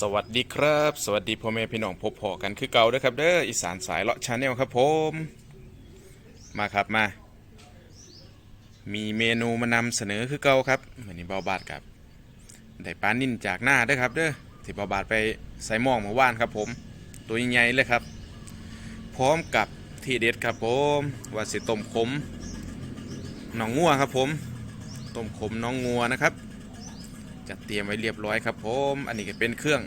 สวัสดีครับ สวัสดีพ่อแม่พี่น้องพบพอกันคือเก่าด้อครับเด้ออีสานสายเลาะชาแนลครับผม มาครับมา มีเมนูมานำเสนอคือเก่าครับวันนี้เบาบาดครับได้ปลานิ่นจากหน้าด้อครับเด้อที่เบาบาดไปใส่หม้องเมื่อวานครับผม ตัวใหญ่ๆเลยครับ พร้อมกับที่เด็ดครับผมว่าสิต้มขมหนองงัวครับผมต้มขมน้องงัวนะครับ จัดเตรียมไว้เรียบร้อยครับผม อันนี้ก็เป็นเครื่อง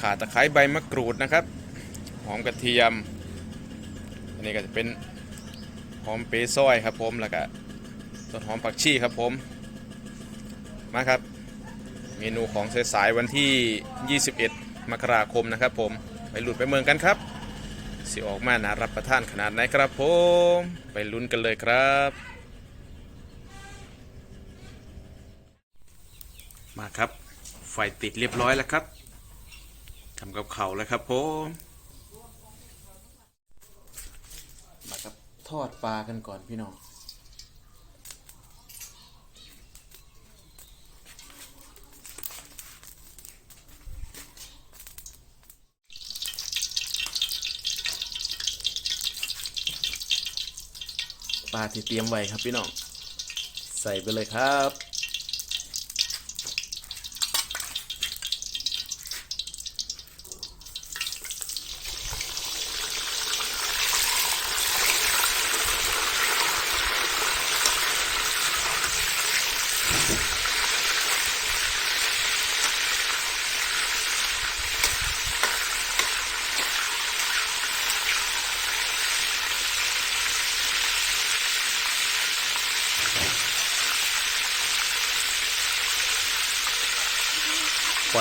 ข่าตะไคร้ใบมะกรูดนะครับ หอมกระเทียม อันนี้ก็จะเป็นหอมเปรย์ซอยครับผมแล้วก็ต้นหอมผักชีครับผม มาครับ เมนูของสายๆวันที่ 21 มกราคมนะครับผม ไปหลุดไปเมืองกันครับ สิออกมาน่ารับประทานขนาดไหนครับผม ไปลุ้นกันเลยครับ มาครับ ไฟติดเรียบร้อยแล้วครับทำกับเขาแล้วครับผมมาครับทอดปลากันก่อนพี่น้องปลาที่เตรียมไว้ครับพี่น้อง ใส่ไปเลยครับ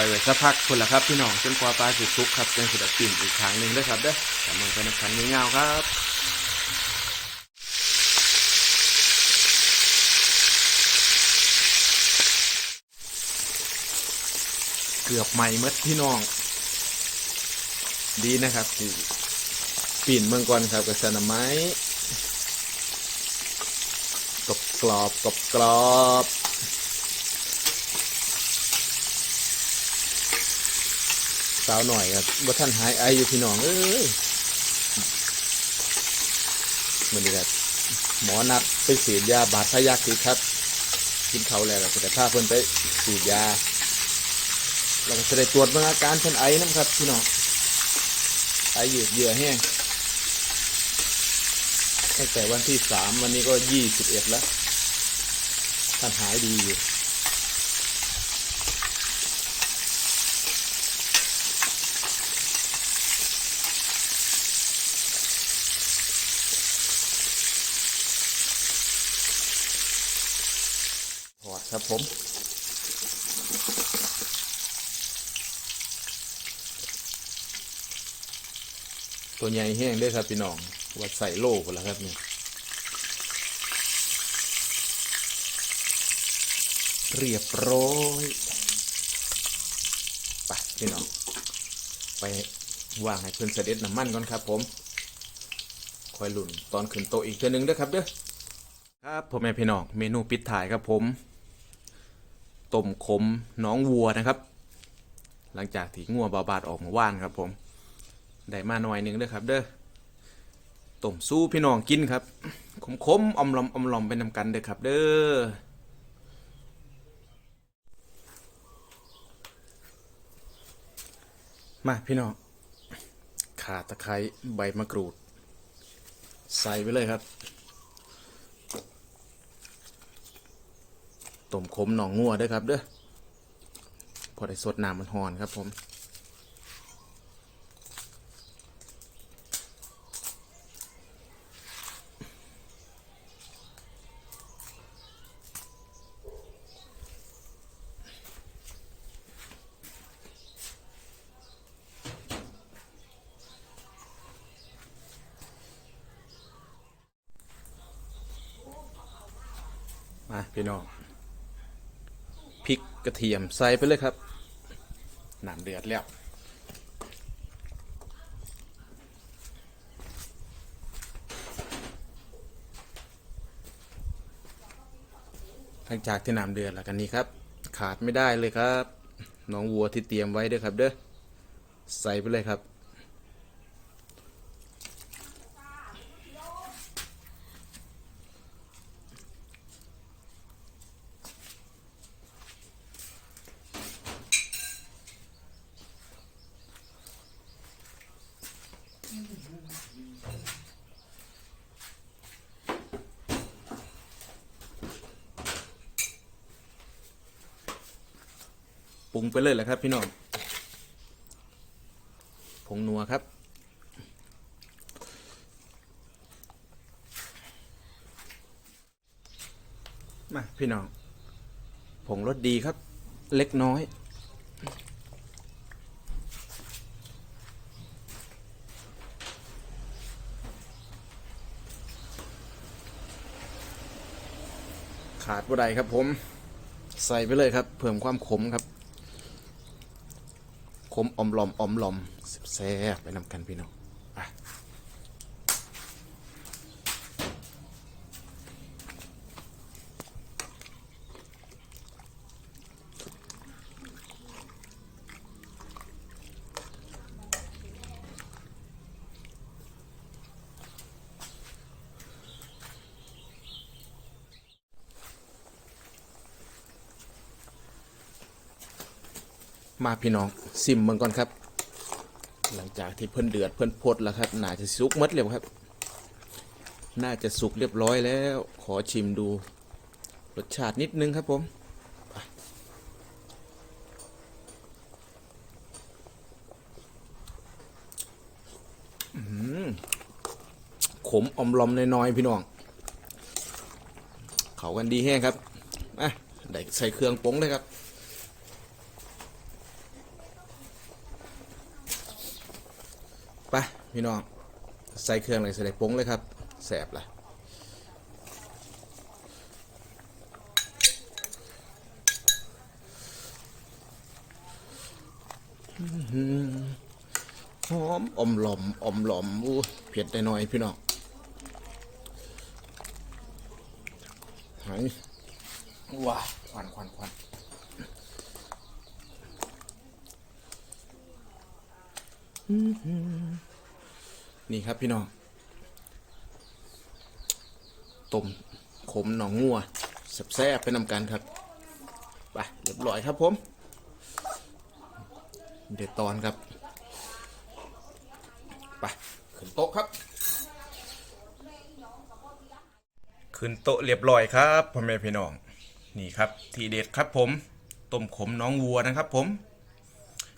อยไว้สักพักคนละครับพี่น้องจนกว่าปลาสุสุกครับจนสุดปิ่นอีกครั้งหนึ่งด้วยครับเด้อแต่มันเป็นคันนี้เงาครับเกือบไหม้หมดพี่น้อง ดีนะครับที่ปิ่นเมืองก่อนครับกับสนามไม้กรอบกรอบกรอบกรอบสาวหน่อยครับว่าท่านหายไออยู่พี่น้องเอ้ยเหมือนเดีครับหมอนัดไปฉีดยาบาดทะยักอีกครับ กินเขาแล้วก็จะพาเพิ่นไปฉีดยาเราก็จะได้ตรวจเบิ่งอาการเพิ่นไอนะครับพี่น้องไอหยือกเยื่อแห้งตั้งแต่วันที่สามวันนี้ก็ยี่สิบเอ็ดแล้วท่านหายดีอยู่ ครับผม ตัวใหญ่แห้งเด้ครับพี่น้องวัดใส่โลกแล้วครับนี่เรียบร้อยไปพี่น้องไปวางให้เพื่อนเสด็จน้ำมันก่อนครับผมคอยหลุ่นตอนขึ้นโตะอีกเทื่อนึงด้วยครับเด้อครับพ่อแม่พี่น้องเมนูปิดถ่ายครับผม ต้มขมน้องวัวนะครับ หลังจากที่งัวบาบาดออกมาว่านครับผมได้มาหน่อยนึงเด้อครับ เด้อต้มสู้พี่น้องกินครับขมๆอมลอมอมลอมเป็นนำกันเด้อครับ เด้อมาพี่น้องข่าตะไคร้ใบมะกรูด ใส่ไปเลยครับ ต้มขมหนองงัวด้อครับเด้อพอได้สดน้ำมันหอนครับผมมาพี่น้อง กระเทียมใส่ไปเลยครับน้ำเดือดแล้วหลังจากที่น้ำเดือดแล้วกันนี้ครับ ขาดไม่ได้เลยครับน้องวัวที่เตรียมไว้ด้วยครับเด้อใส่ไปเลยครับ ปรุงไปเลยแหละครับ พี่น้องผงนัวครับ มาพี่น้องผงรสดีครับ เล็กน้อยขาดบ่ได้ครับผม ใส่ไปเลยครับ เพิ่มความขมครับ ขมอมหลอมอมหลอมแซ่บไปนำกันพี่น้อง มาพี่น้องซิมเมืองก่อนครับ หลังจากที่เพิ่นเดือดเพิ่นพดแล้วครับน่าจะสุกหมดแล้วครับ น่าจะสุกเรียบร้อยแล้ว ขอชิมดูรสชาตินิดนึงครับผมขมอมลอมน้อยๆพี่น้อง เขากันดีแห้งครับอะได้ใส่เครื่องปรุงเลยครับ ไปพี่น้องใส่เครื่องเลยใส่ได้ปงเลยครับแสบละหอหอมอมหลอมอมหลอมอู้เผ็ดได้หน่อยพี่น้องหายว้าควันควันควัน นี่ครับพี่น้องต้มขมหนองงัวแซ่บๆไปนำกันครับไปเรียบร้อยครับผม เด็ดตอนครับไปขึ้นโต๊ะครับ ขึ้นโต๊ะเรียบร้อยครับพ่อแม่พี่น้อง นี่ครับ ทีเด็ดครับผม ต้มขมน้องวัวนะครับผม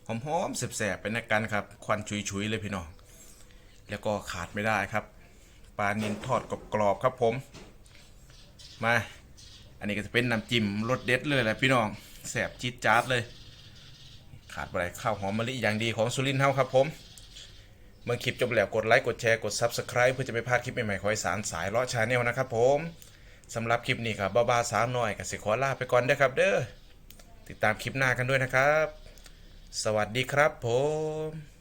หอมๆแสบๆไปนักกันครับควันชุยๆเลยพี่น้องแล้วก็ขาดไม่ได้ครับปลานินทอดกรอบๆครับผม มา อันนี้ก็จะเป็นน้ำจิ้มรสเด็ดเลยแหละพี่น้องแสบจี๊ดจ๊าดเลย ขาดไรข้าวหอมมะลิอย่างดีของสุรินทร์เฮาครับผม เมื่อคลิปจบแล้วกดไลค์กดแชร์กด Subscribe เพื่อจะไม่พลาดคลิปใหม่ๆของสารสายเลาะชาแนลนะครับผมสำหรับคลิปนี้ครับบ้าๆสาวน้อยกับสิขอลาไปก่อนเด้อครับ เด้อติดตามคลิปหน้ากันด้วยนะครับ สวัสดีครับผม